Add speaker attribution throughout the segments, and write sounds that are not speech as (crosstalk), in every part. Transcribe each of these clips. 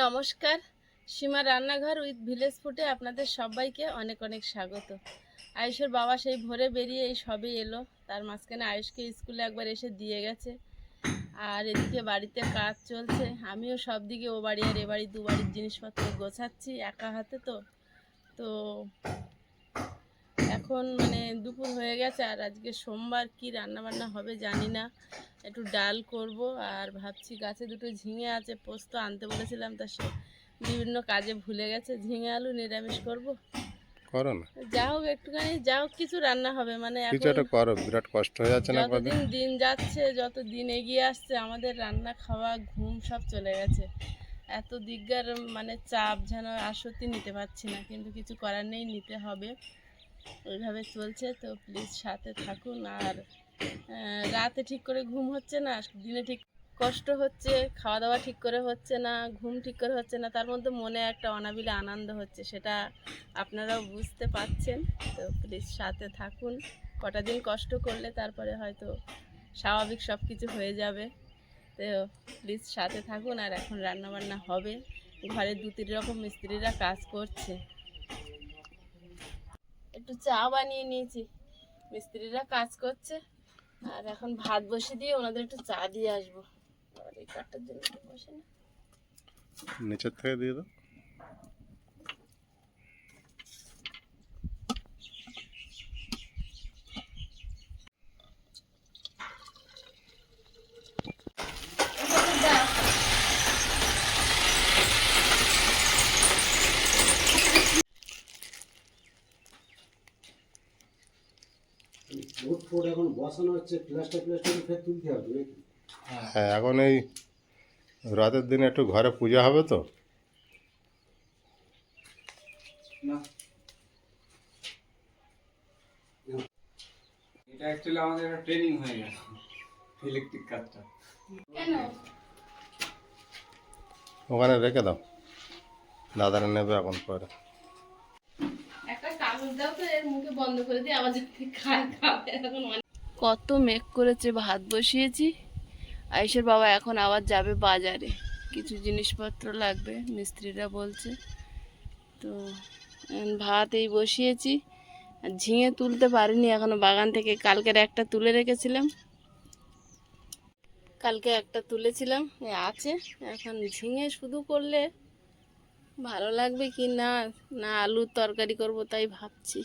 Speaker 1: নমস্কার। সীমা রান্নাঘর with village ফুটে আপনাদের সবাইকে অনেক অনেক স্বাগত। আয়ুষের বাবা সেই ভোরে বেরিয়ে এই সবে এলো। তার মাঝখানে আয়ুষকে স্কুলে একবার এসে দিয়ে গেছে। আর এদিকে বাড়িতে কাজ চলছে। আমিও সব দিকে ও বাড়ি আর এ বাড়ি দু বাড়ির জিনিসপত্র গোছাচ্ছি একা হাতে তো। তো এখন মানে দুপুর হয়ে গেছে আর আজকে সোমবার কি রান্না বান্না হবে জানি না। একটু ডাল করব আর ভাবছি গাছে দুটো ঝিঙে আছে পোস্ত আনতে বলেছিলাম তা সে বিভিন্ন কাজে ভুলে গেছে। ঝিঙে আলু নিরামিষ করব।
Speaker 2: করো না।
Speaker 1: যা হোক একটুখানি যা হোক কিছু রান্না হবে মানে
Speaker 2: কিছু একটা করো বিরাট কষ্ট হয়ে যাচ্ছে না কদিন?
Speaker 1: দিন যাচ্ছে যত দিন এগিয়ে আসছে আমাদের রান্না খাওয়া ঘুম সব চলে গেছে। এত দিকগার মানে চাপ যেন আর সত্যি নিতে পারছি না কিন্তু কিছু করার নেই নিতে হবে। ওইভাবে চলছে তো প্লিজ সাথে থাকুন আর রাতে ঠিক করে ঘুম হচ্ছে না, দিনে ঠিক কষ্ট হচ্ছে খাওয়া দাওয়া ঠিক করে হচ্ছে না, ঘুম ঠিক করে হচ্ছে না, তার মধ্যে মনে একটা অনাবিলে আনন্দ হচ্ছে, সেটা আপনারাও বুঝতে পারছেন তো প্লিজ সাথে থাকুন, কটা দিন কষ্ট করলে তারপরে হয়তো স্বাভাবিক সব কিছু হয়ে যাবে। তো প্লিজ সাথে থাকুন, আর এখন রান্না বান্না হবে, ঘরে দু তিন রকম মিস্ত্রিরা কাজ করছে। একটু চা বানিয়ে নিয়েছি, মিস্ত্রিরা কাজ করছে। আর এখন ভাত বসে দিয়ে ওনাদের একটু চা দিয়ে আসব। এই কাঠটার জন্য বসে না।
Speaker 2: নিচের থেকে দিয়ে দাও।
Speaker 3: ফোট এখন বসানো হচ্ছে প্লাস্টার প্লাস্টার ফের তুলতে হবে নাকি?
Speaker 2: হ্যাঁ এখন এই রাতের দিনে একটু ঘরে পূজা হবে তো।
Speaker 4: এটা অ্যাকচুয়ালি আমাদের একটা ট্রেনিং হয়ে গেছে ইলেকট্রিক কাজটা
Speaker 1: কেন?
Speaker 2: ওখানে রেখে দাও। দাদারা নেবে এখন পরে
Speaker 1: একটা কাগজ দাও তো এর মুখে বন্ধ করে দিয়ে আবার যদি কত মেঘ করেছে ভাত বসিয়েছি। আয়ুষের বাবা এখন আবার যাবে বাজারে। কিছু জিনিসপত্র লাগবে, মিস্ত্রিরা বলছে। তো ভাত এই বসিয়েছি। আর ঝিঙে তুলতে পারিনি, এখনও বাগান থেকে কালকের একটা তুলে রেখেছিলাম। কালকে একটা তুলেছিলাম আছে। এখন ঝিঙে শুধু করলে ভালো লাগবে কি না? না আলুর তরকারি করব, তাই ভাবছি।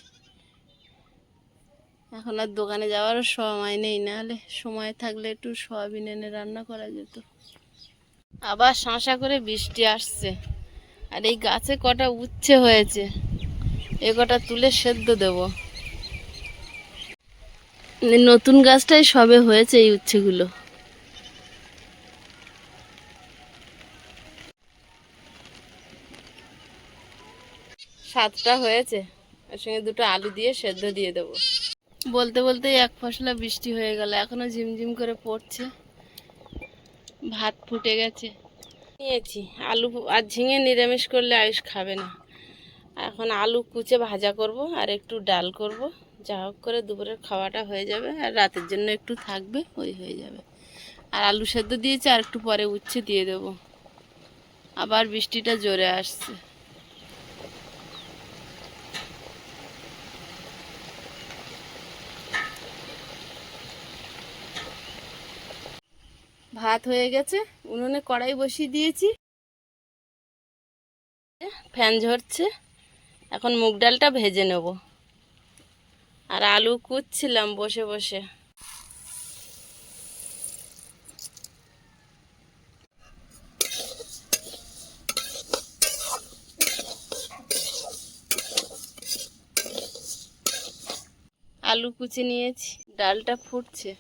Speaker 1: এখন আর দোকানে যাওয়ারও সময় নেই, নাহলে সময় থাকলে একটু সয়াবিন এনে রান্না করা যেত। আবার শাঁসা করে বৃষ্টি আসছে, আর এই গাছে কটা উচ্ছে হয়েছে, এ কটা তুলে সেদ্ধ দেব। নতুন গাছটাই সবে হয়েছে এই উচ্ছেগুলো। সাতটা হয়েছে, ওর সঙ্গে দুটো আলু দিয়ে সেদ্ধ দিয়ে দেবো। বলতে বলতে এক ফসলা বৃষ্টি হয়ে গেল। এখনও ঝিমঝিম করে পড়ছে। ভাত ফুটে গেছে। নিয়েছি। আলু আর ঝিঙে নিরামিষ করলে আয়ুষ খাবে না। এখন আলু কুচে ভাজা করব আর একটু ডাল করব। যা হোক করে দুপুরের খাওয়াটা হয়ে যাবে আর রাতের জন্য একটু থাকবে, ওই হয়ে যাবে। আর আলু সেদ্ধ দিয়েছি আর একটু পরে উচ্ছে দিয়ে দেবো। আবার বৃষ্টিটা জোরে আসছে। ভাত হয়ে গেছে, উনুনে কড়াই বসিয়ে দিয়েছি। ফ্যান ঝরছে, এখন মুগ ডালটা ভেজে নেব। আর আলু কুচ্ছিলাম বসে বসে। আলু কুচি নিয়েছি, ডালটা ফুটছে।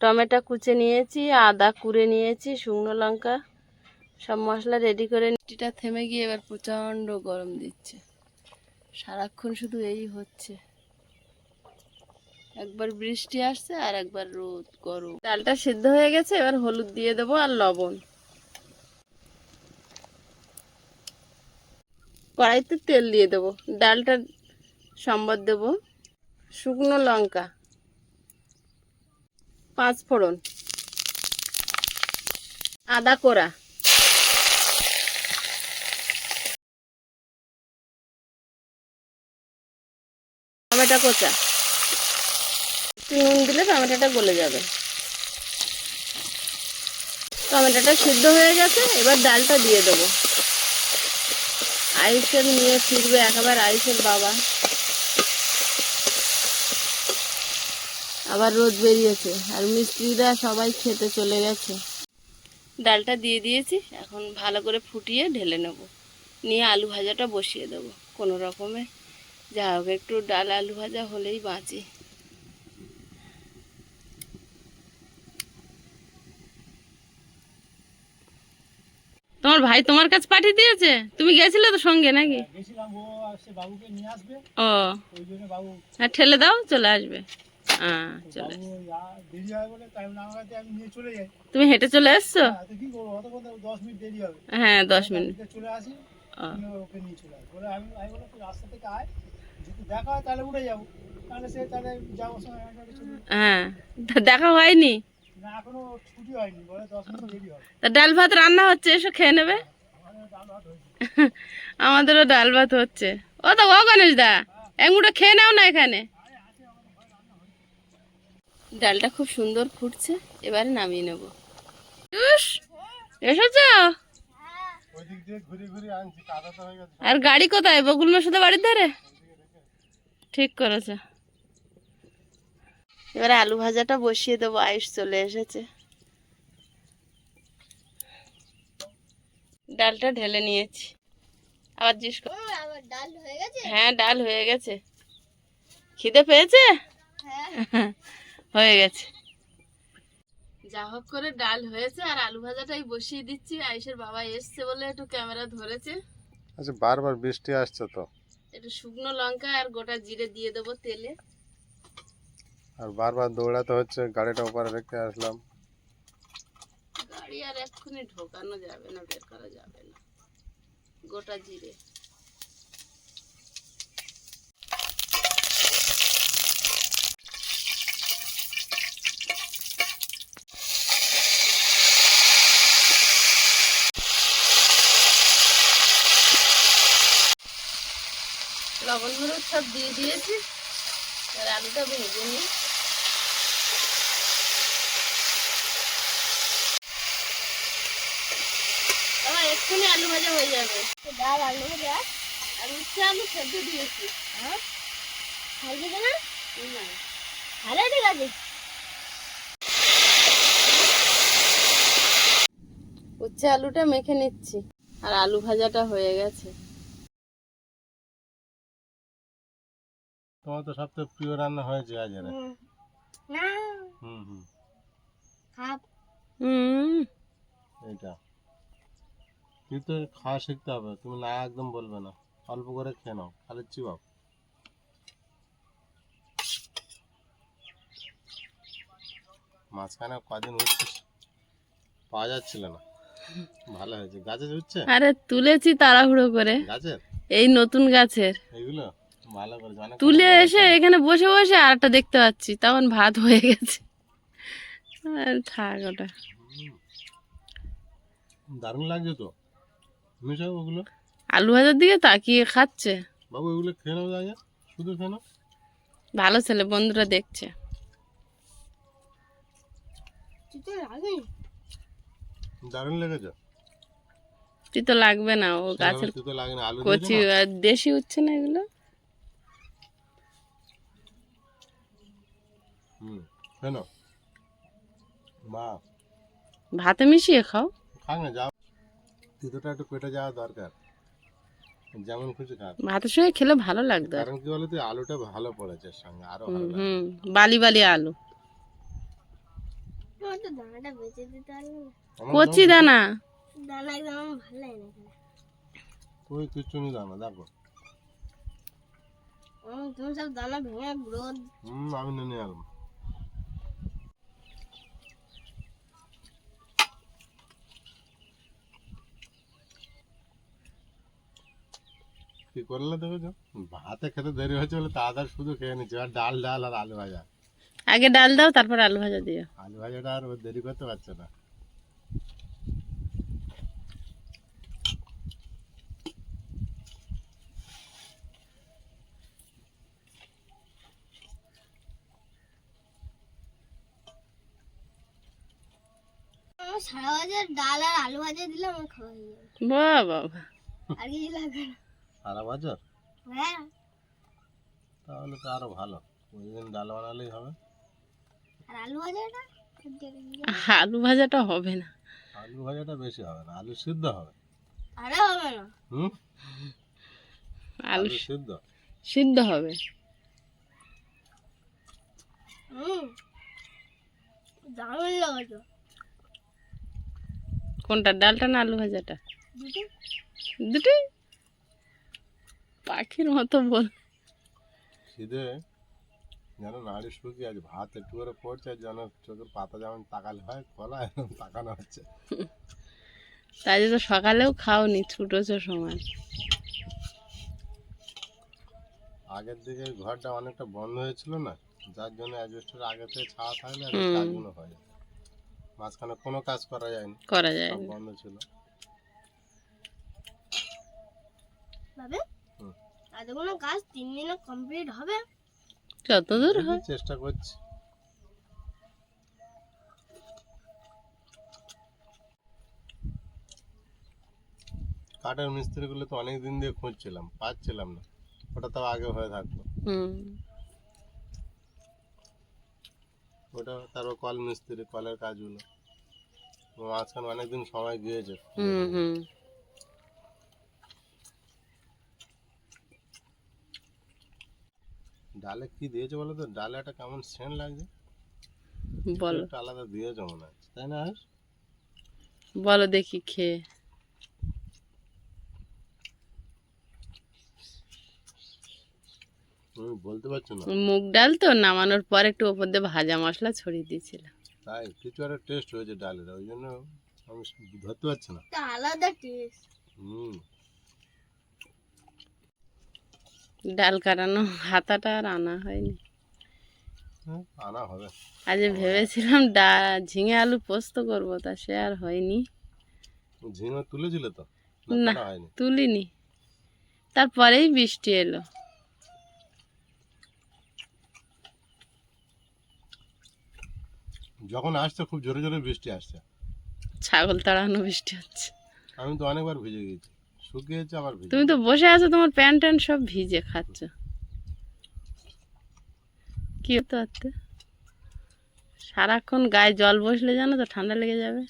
Speaker 1: টমেটো কুচে নিয়েছি, আদা কুড়ে নিয়েছি, শুকনো লঙ্কা, সব মশলা রেডি করে মিষ্টিটা থেমে গিয়ে এবার প্রচণ্ড গরম দিচ্ছে। সারাক্ষণ শুধু এই হচ্ছে। একবার বৃষ্টি আসছে আর একবার রোদ, গরম। ডালটা সিদ্ধ হয়ে গেছে, এবার হলুদ দিয়ে দেবো আর লবণ। কড়াইতে তেল দিয়ে দেবো। ডালটা সম্বর দেবো। শুকনো লঙ্কা। পাঁচ ফোড়ন। আদা কোড়া। টমেটো কোচা। একটু নুন দিলে টমেটোটা গলে যাবে। টমেটোটা সিদ্ধ হয়ে গেছে, এবার ডালটা দিয়ে দেবো। আইসেল নিয়ে ফিরবে একেবারে আইসেল বাবা। আবার রোদ বেরিয়েছে আর মিস্ত্রিরা সবাই খেতে চলে গেছে। ডালটা দিয়ে দিয়েছি এখন ভালো করে ফুটিয়ে ঢেলে নেব। নিয়ে আলু ভাজাটা বসিয়ে দেবো। কোনো রকমে যা হোক একটু ডাল আলু ভাজা হলেই বাঁচি। তোমার ভাই তোমার কাছে পাঠিয়ে দিয়েছে? তুমি গেছিলে তো সঙ্গে নাকি?
Speaker 5: ও আসবে।
Speaker 1: ও।
Speaker 5: ওই জন্য বাবু
Speaker 1: হ্যাঁ ঠেলে দাও চলে আসবে। হ্যাঁ
Speaker 5: হয়
Speaker 1: তুমি হেঁটে চলে এসছো
Speaker 5: হ্যাঁ, দশ মিনিট
Speaker 1: হ্যাঁ দশ মিনিট।
Speaker 5: চলে দেখা হয়
Speaker 1: হ্যাঁ দেখা হয়নি? ডাল ভাত রান্না হচ্ছে? এসো খেয়ে নেবে। আমাদেরও ডাল ভাত (laughs) হচ্ছে। ও তো ও গণেশ দা এক মুঠো খেয়ে নাও না এখানে। ডালটা খুব সুন্দর ফুটছে এবারে নামিয়ে নেব। এসেছ?
Speaker 2: ওই দিক দিয়ে ঘুরে ঘুরে আনছি কাদা তো হয়ে গেছে
Speaker 1: আর গাড়ি কোথায়? বকুল মশাদা বাড়ির ধারে? ঠিক করেছে। এবারে আলু ভাজাটা বসিয়ে দেবো আয়ুষ চলে এসেছে। ডালটা ঢেলে নিয়েছি। আবার জিজ্ঞেস কর হ্যাঁ ডাল হয়ে গেছে। খিদে পেয়েছে? হয়ে। (laughs) গেছে। যা হোক করে ডাল হয়েছে আর আলু ভাজাটাই বসিয়ে দিচ্ছি। আয়ুষের বাবা এসছে বলে একটু ক্যামেরা ধরেছে।
Speaker 2: আচ্ছা বারবার বৃষ্টি আসছে তো?
Speaker 1: একটু শুকনো লঙ্কা আর গোটা জিরে দিয়ে দেবো তেলে।
Speaker 2: আর বারবার দৌড়াতে হচ্ছে গাড়িটা ওপারে রেখে আসলাম।
Speaker 1: গাড়ি আর এক্ষুনি ঢোকানো যাবে না বের করা যাবে না। গোটা জিরে লবণ হলুদ সব দিয়ে দিয়েছি। আর আলুটা ভেজে নিই। বাবা এক্ষুনি আলু ভাজা হয়ে যাবে। ডাল আলু ভাজা? আর উচ্ছে আলু সেদ্ধ দিয়েছি। হ্যাঁ? খাইবে না? না। ভালো ঠিক আছে উচ্ছে আলুটা মেখে নিচ্ছি। আর আলু ভাজাটা হয়ে গেছে।
Speaker 2: তোমার তো সবথেকে প্রিয় রান্না হয়েছে আজ এর।
Speaker 6: না।
Speaker 2: হুম হুম।
Speaker 6: খাপ
Speaker 1: হুম।
Speaker 2: এইটা। তুই খাওয়া শিখতে হবে তুমি না একদম বলবে না। অল্প করে খেয়ে নাও খালি চিবাও। মাঝখানে কদিন উঠছে পাওয়া যাচ্ছিল না। ভালো হয়েছে। গাছে উঠছে
Speaker 1: আরে তুলেছি তাড়াহুড়ো করে।
Speaker 2: গাছের?
Speaker 1: এই নতুন গাছের।
Speaker 2: অনেক
Speaker 1: তুলে এসে এখানে বসে বসে আরটা দেখতে পাচ্ছি তখন ভাত হয়ে গেছে। আর থাক ওটা।
Speaker 2: দারুণ লাগছে তো। মিশাও ওগুলো?
Speaker 1: আলু ভাজার দিকে তাকিয়ে খাচ্ছে।
Speaker 2: বাবু এগুলো খেয়ে নাও শুধু খেয়ে নাও।
Speaker 1: ভালো ছেলে বন্ধুরা দেখছে।
Speaker 6: তুই তো
Speaker 2: দারুণ লেগেছে।
Speaker 1: তুই তো লাগবে না ও গাছের
Speaker 2: তুই তো লাগে না আলু
Speaker 1: কচি আর দেশি উঠছে না এগুলো।
Speaker 2: হুম। নাও মা
Speaker 1: ভাতে মিশিয়ে খাও।
Speaker 2: খাক না যাও। তিতোটা একটু কেটে যাওয়া দরকার। যেমন খুশি খাক
Speaker 1: ভাতের সঙ্গে খেলে ভালো লাগতো
Speaker 2: কারণ কি বলতো আলুটা ভালো পড়েছে সঙ্গে আরও
Speaker 1: হুম
Speaker 2: ভালো
Speaker 1: হুম। বালি বালি আলু। কচি দানা
Speaker 6: দানা। একদম ভালো লাগে না খেতে।
Speaker 2: তুই নি দাও না দেখো।
Speaker 6: তুমি সব দানা ভেঙে গুঁড়ো
Speaker 2: হুম আমি নিয়ে নিয়ে কি করলে দেখেছ? ভাতে খেতে দেরি হয়েছে বলে তাড়াতাড়ি শুধু খেয়ে নিচ্ছি। আর ডাল ডাল আর আলু ভাজা।
Speaker 1: আগে ডাল দাও তারপর আলু ভাজা দিও।
Speaker 2: আলু ভাজাটা আর দেরি করতে পারছে না।
Speaker 6: সারা বাজার ডাল আর আলু ভাজা দিলাম খাওয়া হয়ে যাবে।
Speaker 1: বাবা
Speaker 6: আর কিছু লাগবে না।
Speaker 2: সারা বছর
Speaker 6: হ্যাঁ।
Speaker 2: তাহলে তো আরও ভালো। ওই দিন ডাল বানালেই হবে।
Speaker 6: আর আলু ভাজাটা?
Speaker 1: আলু ভাজাটা হবে না।
Speaker 2: আলু ভাজাটা বেশি হবে না আলু সিদ্ধ হবে।
Speaker 6: আরে হবে না।
Speaker 2: হুম?
Speaker 1: আলু
Speaker 2: সিদ্ধ।
Speaker 1: সিদ্ধ হবে।
Speaker 6: হুম। দারুণ
Speaker 1: কোনটা ডালটা না আলু ভাজাটা?
Speaker 6: দুটো।
Speaker 1: দুটোই? পাখির মতো বল।
Speaker 2: খিদে? যেন নাড়ি শুকিয়ে আছে ভাত একটু করে পড়ছে যেন চোখের পাতা যেমন তাকালে হয় কলা এরকম তাকানো হচ্ছে।
Speaker 1: তাই যে তো সকালেও খাওনি ছুটোছো সময়।
Speaker 2: আগের দিকে ঘরটা অনেকটা বন্ধ হয়েছিল না যার জন্য অ্যাডজাস্টের আগে থেকে ছাওয়া থাকলে আর। কাজগুলো হয় মাঝখানে কোনো কাজ করা যায়নি
Speaker 1: করা যায় না।
Speaker 2: বন্ধ ছিল।
Speaker 6: ভাবে এতগুলো কাজ তিন দিনে কমপ্লিট হবে?
Speaker 1: যতদূর হয়।
Speaker 2: চেষ্টা করছি। কাঠের মিস্ত্রিগুলো তো অনেক দিন দিয়ে খুঁজছিলাম পাচ্ছিলাম না। ওটা তো আগে হয়ে থাকতো।
Speaker 1: হুম।
Speaker 2: ওটা তারপর কল মিস্ত্রি কলের কাজগুলো। মাঝখানে অনেকদিন সময় গিয়েছে
Speaker 1: হুম হুম
Speaker 2: ডালে কি দিয়েছে বলো তো? ডালে একটা কেমন সেন্ট লাগছে।
Speaker 1: বলো।
Speaker 2: একটা আলাদা দিয়েছে মনে হচ্ছে তাই না?
Speaker 1: বলো দেখি খেয়ে।
Speaker 2: আমি বলতে পারছি না?
Speaker 1: মুগ ডাল তো নামানোর পর একটু ওপর দিয়ে ভাজা মশলা ছড়িয়ে দিয়েছিলাম।
Speaker 2: তাই কিছু একটা টেস্ট হয়েছে ডালের ওই জন্য আমি ধরতে পারছি না।
Speaker 6: আলাদা টেস্ট
Speaker 2: হুম।
Speaker 1: ডাল কাটানো হাতাটা আর আনা হয়নি।
Speaker 2: হ্যাঁ, আনা হবে।
Speaker 1: আজ ভেবেছিলাম ডা ঝিঙে আলু পোস্ত করব তা সে আর হয়নি।
Speaker 2: ঝিঙে তুলেছিল তো? না
Speaker 1: তুলিনি। তারপরেই বৃষ্টি এলো।
Speaker 2: যখন আসছে খুব জোরে জোরে বৃষ্টি আসছে।
Speaker 1: ছাগল তাড়ানো বৃষ্টি হচ্ছে।
Speaker 2: আমি তো অনেকবার ভিজে গেছি। শুকিয়েছে আবার ভিজে
Speaker 1: তুমি তো বসে আছো তোমার প্যান্ট ট্যান্ট সব ভিজে খাচ্ছ। কি হতো আত্মে সারাক্ষণ গায়ে জল বসলে জানো তো ঠান্ডা লেগে যাবে।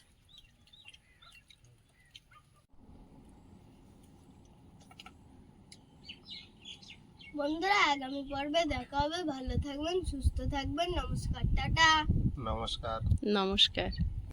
Speaker 6: বন্ধুরা আগামী পর্বে দেখা হবে। ভালো থাকবেন সুস্থ থাকবেন। নমস্কার টাটা।
Speaker 2: নমস্কার।
Speaker 1: নমস্কার।